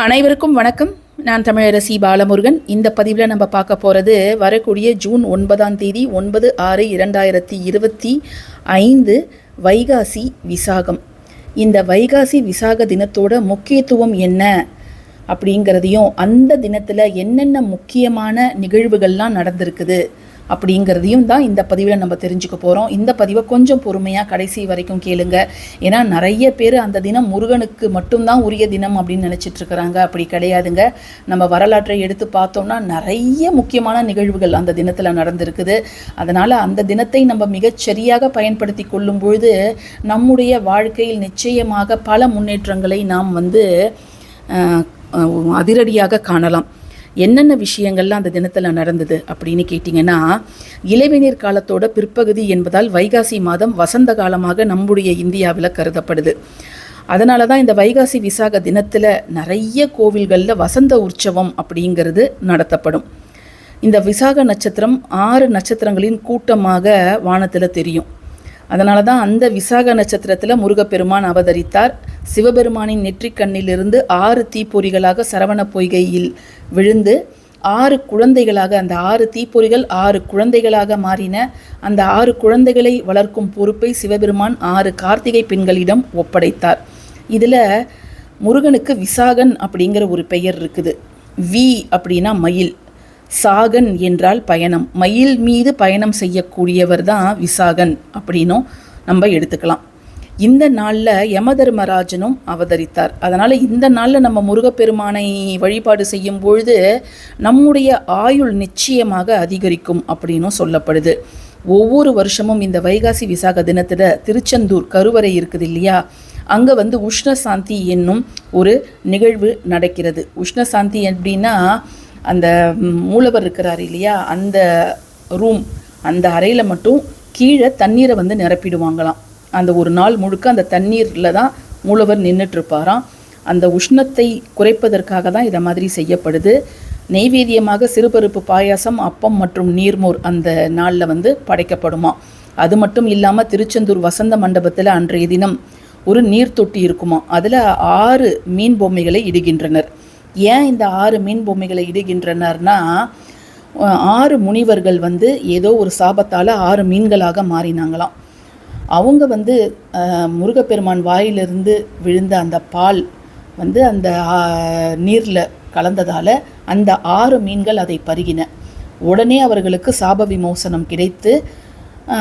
அனைவருக்கும் வணக்கம். நான் தமிழரசி பாலமுருகன். இந்த பதிவில் நம்ம பார்க்க போகிறது வரக்கூடிய ஜூன் ஒன்பதாம் தேதி ஒன்பது ஆறு இரண்டாயிரத்தி இருபத்தி ஐந்து வைகாசி விசாகம். இந்த வைகாசி விசாக தினத்தோட முக்கியத்துவம் என்ன அப்படிங்கிறதையும் அந்த தினத்தில் என்னென்ன முக்கியமான நிகழ்வுகள்லாம் நடந்திருக்குது அப்படிங்கிறதையும் தான் இந்த பதிவில் நம்ம தெரிஞ்சுக்க போகிறோம் இந்த பதிவை கொஞ்சம் பொறுமையாக கடைசி வரைக்கும் கேளுங்க. ஏன்னா நிறைய பேர் அந்த தினம் முருகனுக்கு மட்டும்தான் உரிய தினம் அப்படின்னு நினச்சிட்டு இருக்கிறாங்க. அப்படி கிடையாதுங்க. நம்ம வரலாற்றை எடுத்து பார்த்தோம்னா நிறைய முக்கியமான நிகழ்வுகள் அந்த தினத்தில் நடந்திருக்குது. அதனால் அந்த தினத்தை நம்ம மிகச்சரியாக பயன்படுத்தி கொள்ளும் பொழுது நம்முடைய வாழ்க்கையில் நிச்சயமாக பல முன்னேற்றங்களை நாம் வந்து அதிரடியாக காணலாம். என்னென்ன விஷயங்கள்லாம் அந்த தினத்தில் நடந்தது அப்படின்னு கேட்டிங்கன்னா இளவேநீர் காலத்தோட பிற்பகுதி என்பதால் வைகாசி மாதம் வசந்த காலமாக நம்முடைய இந்தியாவில் கருதப்படுது. அதனால தான் இந்த வைகாசி விசாக தினத்தில் நிறைய கோவில்களில் வசந்த உற்சவம் அப்படிங்கிறது நடத்தப்படும். இந்த விசாக நட்சத்திரம் ஆறு நட்சத்திரங்களின் கூட்டமாக வானத்தில் தெரியும். அதனால தான் அந்த விசாக நட்சத்திரத்தில் முருகப்பெருமான் அவதரித்தார். சிவபெருமானின் நெற்றிக் கண்ணிலிருந்து ஆறு தீப்பொறிகளாக சரவண பொய்கையில் விழுந்து ஆறு குழந்தைகளாக அந்த ஆறு தீப்பொறிகள் ஆறு குழந்தைகளாக மாறின. அந்த ஆறு குழந்தைகளை வளர்க்கும் பொறுப்பை சிவபெருமான் ஆறு கார்த்திகை பெண்களிடம் ஒப்படைத்தார். இதில் முருகனுக்கு விசாகன் அப்படிங்கிற ஒரு பெயர் இருக்குது. வி அப்படின்னா மயில். சாகன் என்றால் பயணம். மயில் மீது பயணம் செய்யக்கூடியவர் தான் விசாகன் அப்படின்னும் நம்ம எடுத்துக்கலாம். இந்த நாளில் யமதர்மராஜனும் அவதரித்தார். அதனால் இந்த நாளில் நம்ம முருகப்பெருமானை வழிபாடு செய்யும் பொழுது நம்முடைய ஆயுள் நிச்சயமாக அதிகரிக்கும் அப்படின்னும் சொல்லப்படுது. ஒவ்வொரு வருஷமும் இந்த வைகாசி விசாக தினத்தில் திருச்செந்தூர் கருவறை இருக்குது இல்லையா? அங்கே வந்து உஷ்ணசாந்தி என்னும் ஒரு நிகழ்வு நடக்கிறது. உஷ்ணசாந்தி அப்படின்னா அந்த மூலவர் இருக்கிறார் இல்லையா? அந்த ரூம் அந்த அறையில் மட்டும் கீழே தண்ணீரை வந்து நிரப்பிடுவாங்களாம். அந்த ஒரு நாள் முழுக்க அந்த தண்ணீரில் தான் மூலவர் நின்றுட்டு இருப்பாராம் அந்த உஷ்ணத்தை குறைப்பதற்காக தான் இதை மாதிரி செய்யப்படுது. நெய்வேதியமாக சிறுபருப்பு பாயாசம் அப்பம் மற்றும் நீர்மோர் அந்த நாளில் வந்து படைக்கப்படுமா? அது மட்டும் இல்லாமல் திருச்செந்தூர் வசந்த மண்டபத்தில் அன்றைய தினம் ஒரு நீர் தொட்டி இருக்குமா? அதில் ஆறு மீன் பொம்மைகளை இடுகின்றனர். ஏன் இந்த ஆறு மீன் பொம்மைகளை இடுகின்றனர்னா ஆறு முனிவர்கள் வந்து ஏதோ ஒரு சாபத்தால் ஆறு மீன்களாக மாறினாங்களாம். அவங்க வந்து முருகப்பெருமான் வாயிலிருந்து விழுந்த அந்த பால் வந்து அந்த நீரில் கலந்ததால் அந்த ஆறு மீன்கள் அதை பருகின. உடனே அவர்களுக்கு சாப விமோசனம் கிடைத்து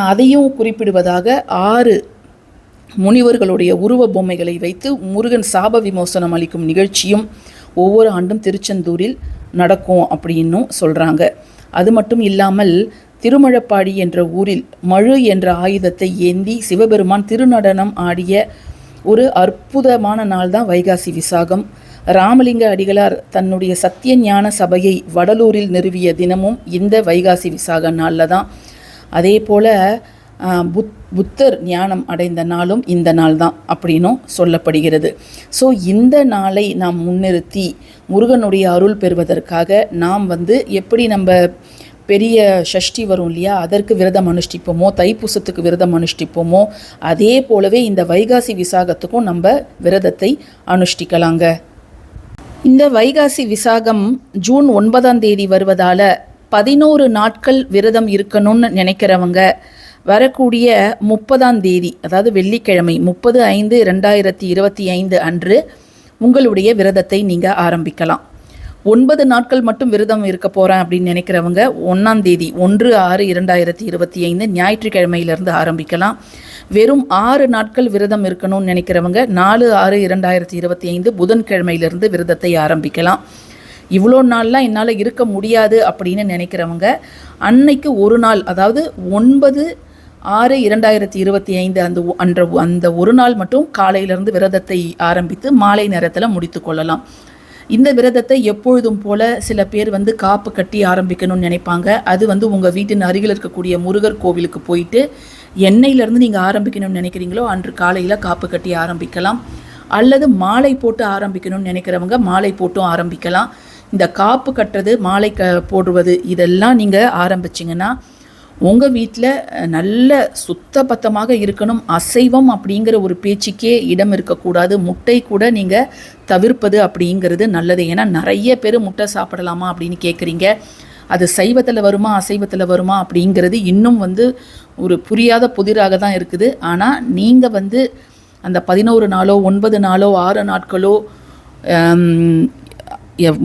அதையும் குறிப்பிடுவதாக ஆறு முனிவர்களுடைய உருவ பொம்மைகளை வைத்து முருகன் சாப விமோசனம் அளிக்கும் நிகழ்ச்சியும் ஒவ்வொரு ஆண்டும் திருச்செந்தூரில் நடக்கும் அப்படின்னும் சொல்கிறாங்க அது மட்டும் இல்லாமல் திருமழப்பாடி என்ற ஊரில் மழு என்ற ஆயுதத்தை ஏந்தி சிவபெருமான் திருநடனம் ஆடிய ஒரு அற்புதமான நாள் தான் வைகாசி விசாகம். ராமலிங்க அடிகளார் தன்னுடைய சத்திய ஞான சபையை வடலூரில் நிறுவிய தினமும் இந்த வைகாசி விசாக நாளில் தான். அதே போல் புத் புத்தர் ஞானம் அடைந்த நாளும் இந்த நாள் தான் அப்படின்னும் சொல்லப்படுகிறது. ஸோ இந்த நாளை நாம் முன்னிறுத்தி முருகனுடைய அருள் பெறுவதற்காக நாம் வந்து எப்படி நம்ம பெரிய ஷஷ்டி வரும் இல்லையா அதற்கு விரதம் அனுஷ்டிப்போமோ தைப்பூசத்துக்கு விரதம் அனுஷ்டிப்போமோ அதே போலவே இந்த வைகாசி விசாகத்துக்கும் நம்ம விரதத்தை அனுஷ்டிக்கலாங்க. இந்த வைகாசி விசாகம் ஜூன் ஒன்பதாம் தேதி வருவதால் பதினோரு நாட்கள் விரதம் இருக்கணும்னு நினைக்கிறவங்க வரக்கூடிய முப்பதாம் தேதி அதாவது வெள்ளிக்கிழமை முப்பது ஐந்து ரெண்டாயிரத்தி இருபத்தி ஐந்து அன்று உங்களுடைய விரதத்தை நீங்கள் ஆரம்பிக்கலாம். ஒன்பது நாட்கள் மட்டும் விரதம் இருக்க போகிறேன் அப்படின்னு நினைக்கிறவங்க ஒன்றாம் தேதி ஒன்று ஆறு இரண்டாயிரத்தி இருபத்தி ஐந்து ஞாயிற்றுக்கிழமையிலிருந்து ஆரம்பிக்கலாம். வெறும் ஆறு நாட்கள் விரதம் இருக்கணும்னு நினைக்கிறவங்க நாலு ஆறு இரண்டாயிரத்தி இருபத்தி ஐந்து புதன்கிழமையிலிருந்து விரதத்தை ஆரம்பிக்கலாம். இவ்வளோ நாள்லாம் என்னால் இருக்க முடியாது அப்படின்னு நினைக்கிறவங்க அன்னைக்கு ஒரு நாள் அதாவது ஒன்பது ஆறு இரண்டாயிரத்தி இருபத்தி ஐந்து அந்த ஒ- அன்ற ஒ- அந்த ஒரு நாள் மட்டும் காலையிலிருந்து விரதத்தை ஆரம்பித்து மாலை நேரத்தில் முடித்து கொள்ளலாம். இந்த விரதத்தை எப்பொழுதும் போல சில பேர் வந்து காப்பு கட்டி ஆரம்பிக்கணும்னு நினைப்பாங்க. அது வந்து உங்கள் வீட்டின் அருகில் இருக்கக்கூடிய முருகர் கோவிலுக்கு போயிட்டு எண்ணெயிலேருந்து நீங்கள் ஆரம்பிக்கணும்னு நினைக்கிறீங்களோ அன்று காலையில் காப்பு கட்டி ஆரம்பிக்கலாம். அல்லது மாலை போட்டு ஆரம்பிக்கணும்னு நினைக்கிறவங்க மாலை போட்டும் ஆரம்பிக்கலாம். இந்த காப்பு கட்டுறது மாலை க போடுவது இதெல்லாம் நீங்கள் ஆரம்பிச்சிங்கன்னா உங்கள் வீட்டில் நல்ல சுத்தபத்தமாக இருக்கணும். அசைவம் அப்படிங்கிற ஒரு பேச்சுக்கே இடம் இருக்கக்கூடாது. முட்டை கூட நீங்கள் தவிர்ப்பது அப்படிங்கிறது நல்லது. ஏன்னா நிறைய பேர் முட்டை சாப்பிடலாமா அப்படின்னு கேட்குறீங்க அது சைவத்தில் வருமா அசைவத்தில் வருமா அப்படிங்கிறது இன்னும் வந்து ஒரு புரியாத புதிராக தான் இருக்குது. ஆனால் நீங்கள் வந்து அந்த பதினோரு நாளோ ஒன்பது நாளோ ஆறு நாட்களோ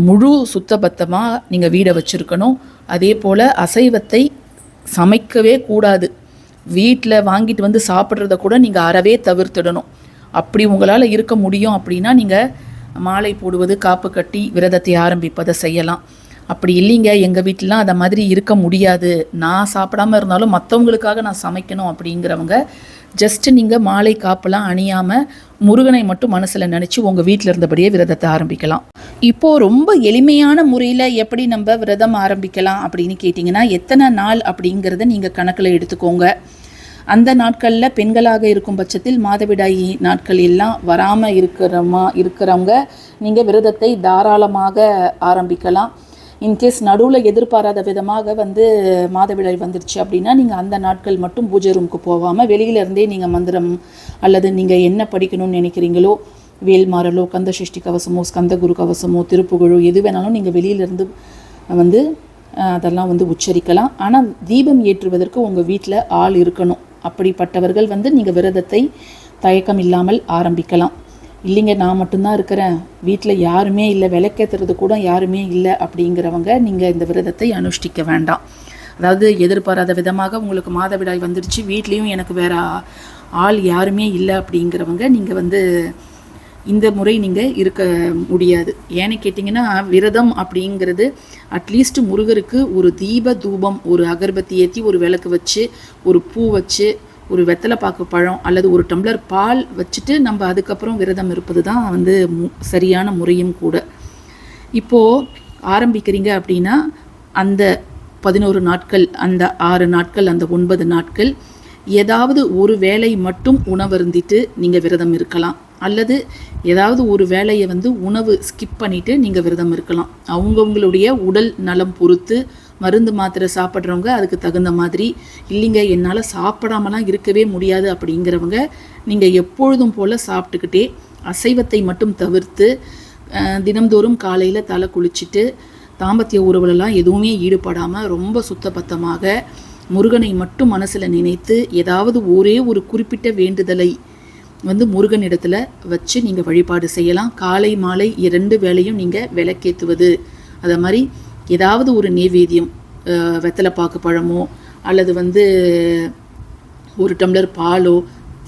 முழு சுத்தபத்தமாக நீங்கள் வீடை வச்சுருக்கணும். அதே போல் அசைவத்தை சமைக்கவே கூடாது. வீட்டில் வாங்கிட்டு வந்து சாப்பிட்றத கூட நீங்கள் அறவே தவிர்த்திடணும். அப்படி உங்களால் இருக்க முடியும் அப்படின்னா நீங்கள் மாலை போடுவது காப்பு கட்டி விரதத்தை ஆரம்பிப்பதை செய்யலாம். அப்படி இல்லைங்க எங்கள் வீட்டிலாம் அதை மாதிரி இருக்க முடியாது. நான் சாப்பிடாம இருந்தாலும் மற்றவங்களுக்காக நான் சமைக்கணும் அப்படிங்கிறவங்க ஜஸ்ட் நீங்கள் மாலை காப்பெல்லாம் அணியாமல் முருகனை மட்டும் மனசில் நினச்சி உங்கள் வீட்டில் இருந்தபடியே விரதத்தை ஆரம்பிக்கலாம். இப்போது ரொம்ப எளிமையான முறையில் எப்படி நம்ம விரதம் ஆரம்பிக்கலாம் அப்படின்னு கேட்டிங்கன்னா எத்தனை நாள் அப்படிங்கிறத நீங்கள் கணக்கில் எடுத்துக்கோங்க. அந்த நாட்களில் பெண்களாக இருக்கும் பட்சத்தில் மாதவிடாய் நாட்கள் எல்லாம் வராமல் இருக்கிறமா இருக்கிறவங்க நீங்கள் விரதத்தை தாராளமாக ஆரம்பிக்கலாம். இன்கேஸ் நடுவில் எதிர்பாராத விதமாக வந்து மாதவிடாய் வந்துருச்சு அப்படின்னா நீங்கள் அந்த நாட்கள் மட்டும் பூஜை ரூமுக்கு போகாமல் வெளியிலேருந்தே நீங்கள் மந்திரம் அல்லது நீங்கள் என்ன படிக்கணும்னு நினைக்கிறீங்களோ வேல்மாறலோ கந்த சஷ்டி கவசமோ ஸ்கந்த குரு கவசமோ திருப்புகழோ எது வேணாலும் நீங்கள் வெளியிலேருந்து வந்து அதெல்லாம் வந்து உச்சரிக்கலாம். ஆனால் தீபம் ஏற்றுவதற்கு உங்கள் வீட்டில் ஆள் இருக்கணும். அப்படிப்பட்டவர்கள் வந்து நீங்கள் விரதத்தை தயக்கம் இல்லாமல் ஆரம்பிக்கலாம். இல்லைங்க நான் மட்டும்தான் இருக்கிறேன். வீட்டில் யாருமே இல்லை. விளக்கேற்றுறது கூட யாருமே இல்லை அப்படிங்கிறவங்க நீங்கள் இந்த விரதத்தை அனுஷ்டிக்க வேண்டாம். அதாவது எதிர்பாராத விதமாக உங்களுக்கு மாதவிடாய் வந்துடுச்சு வீட்லேயும் எனக்கு வேற ஆள் யாருமே இல்லை அப்படிங்கிறவங்க நீங்கள் வந்து இந்த முறை நீங்கள் இருக்க முடியாது. ஏன்னு கேட்டிங்கன்னா விரதம் அப்படிங்கிறது அட்லீஸ்ட் முருகருக்கு ஒரு தீப தூபம் ஒரு அகர்பத்தி ஏற்றி ஒரு விளக்கு வச்சு ஒரு பூ வச்சு ஒரு வெத்தலை பாக்கு பழம் அல்லது ஒரு டம்ளர் பால் வச்சுட்டு நம்ம அதுக்கப்புறம் விரதம் இருப்பது தான் வந்து மு சரியான முறையும் கூட. இப்போது ஆரம்பிக்கிறீங்க அப்படின்னா அந்த பதினோரு நாட்கள் அந்த ஆறு நாட்கள் அந்த ஒன்பது நாட்கள் ஏதாவது ஒரு வேளை மட்டும் உணவருந்திட்டு நீங்கள் விரதம் இருக்கலாம். அல்லது ஏதாவது ஒரு வேலையை வந்து உணவு ஸ்கிப் பண்ணிவிட்டு நீங்கள் விரதம் இருக்கலாம். அவங்கவுங்களுடைய உடல் நலம் பொறுத்து மருந்து மாத்திரை சாப்பிட்றவங்க அதுக்கு தகுந்த மாதிரி இல்லைங்க என்னால் சாப்பிடாமலாம் இருக்கவே முடியாது அப்படிங்கிறவங்க நீங்கள் எப்பொழுதும் போல் சாப்பிட்டுக்கிட்டே அசைவத்தை மட்டும் தவிர்த்து தினம்தோறும் காலையில் தலை குளிச்சுட்டு தாம்பத்திய உறவுலலாம் எதுவுமே ஈடுபடாமல் ரொம்ப சுத்தபத்தமாக முருகனை மட்டும் மனசில் நினைத்து ஏதாவது ஒரே ஒரு குறிப்பிட்ட வேண்டுதலை வந்து முருகன் இடத்துல வச்சு நீங்கள் வழிபாடு செய்யலாம். காலை மாலை இரண்டு வேளையும் நீங்கள் விளக்கேற்றுவது அதை மாதிரி ஏதாவது ஒரு நெய்வேத்தியம் அஹ், வெத்தலைப்பாக்கு பழமோ அல்லது வந்து ஒரு டம்ளர் பாலோ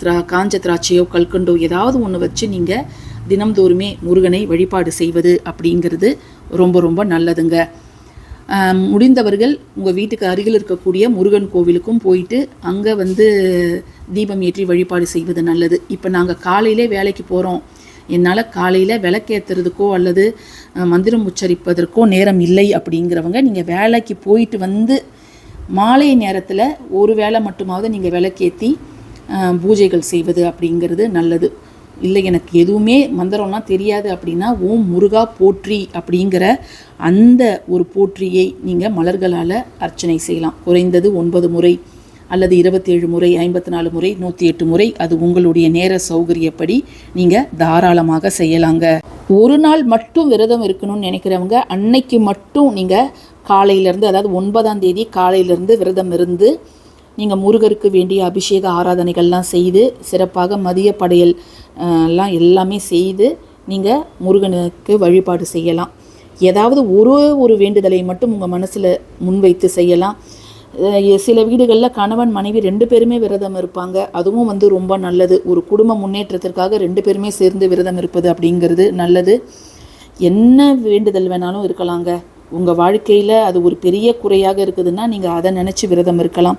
திரா காஞ்ச திராட்சையோ கல்கண்டோ ஏதாவது ஒன்று வச்சு நீங்கள் தினம்தோறுமே முருகனை வழிபாடு செய்வது அப்படிங்கிறது ரொம்ப ரொம்ப நல்லதுங்க. முடிந்தவர்கள் உங்கள் வீட்டுக்கு அருகில் இருக்கக்கூடிய முருகன் கோவிலுக்கும் போயிட்டு அங்கே வந்து தீபம் ஏற்றி வழிபாடு செய்வது நல்லது. இப்போ நாங்கள் காலையிலே வேலைக்கு போகிறோம் என்னால் காலையில் விளக்கேற்றுறதுக்கோ அல்லது மந்திரம் உச்சரிப்பதற்கோ நேரம் இல்லை அப்படிங்கிறவங்க நீங்கள் வேலைக்கு போயிட்டு வந்து மாலை நேரத்தில் ஒரு வேளை மட்டுமாவது நீங்கள் விளக்கேற்றி பூஜைகள் செய்வது அப்படிங்கிறது நல்லது. இல்லை எனக்கு எதுவுமே மந்திரம்லாம் தெரியாது அப்படின்னா ஓம் முருகா போற்றி அப்படிங்கிற அந்த ஒரு போற்றியை நீங்கள் மலர்களால் அர்ச்சனை செய்யலாம். குறைந்தது ஒன்பது முறை அல்லது இருபத்தேழு முறை ஐம்பத்தி நாலு முறை நூற்றி எட்டு முறை அது உங்களுடைய நேர சௌகரியப்படி நீங்கள் தாராளமாக செய்யலாங்க. ஒரு நாள் மட்டும் விரதம் இருக்கணும்னு நினைக்கிறவங்க அன்னைக்கு மட்டும் நீங்கள் காலையிலேருந்து அதாவது ஒன்பதாம் தேதி காலையிலேருந்து விரதம் இருந்து நீங்கள் முருகருக்கு வேண்டிய அபிஷேக ஆராதனைகள்லாம் செய்து சிறப்பாக மதிய படையல் எல்லாம் எல்லாமே செய்து நீங்கள் முருகனுக்கு வழிபாடு செய்யலாம். ஏதாவது ஒரு ஒரு வேண்டுதலை மட்டும் உங்கள் மனசில் முன்வைத்து செய்யலாம். சில வீடுகளில் கணவன் மனைவி ரெண்டு பேருமே விரதம் இருப்பாங்க. அதுவும் வந்து ரொம்ப நல்லது. ஒரு குடும்ப முன்னேற்றத்திற்காக ரெண்டு பேருமே சேர்ந்து விரதம் இருப்பது அப்படிங்கிறது நல்லது. என்ன வேண்டுதல் வேணாலும் இருக்கலாங்க. உங்கள் வாழ்க்கையில் அது ஒரு பெரிய குறையாக இருக்குதுன்னா நீங்கள் அதை நினச்சி விரதம் இருக்கலாம்.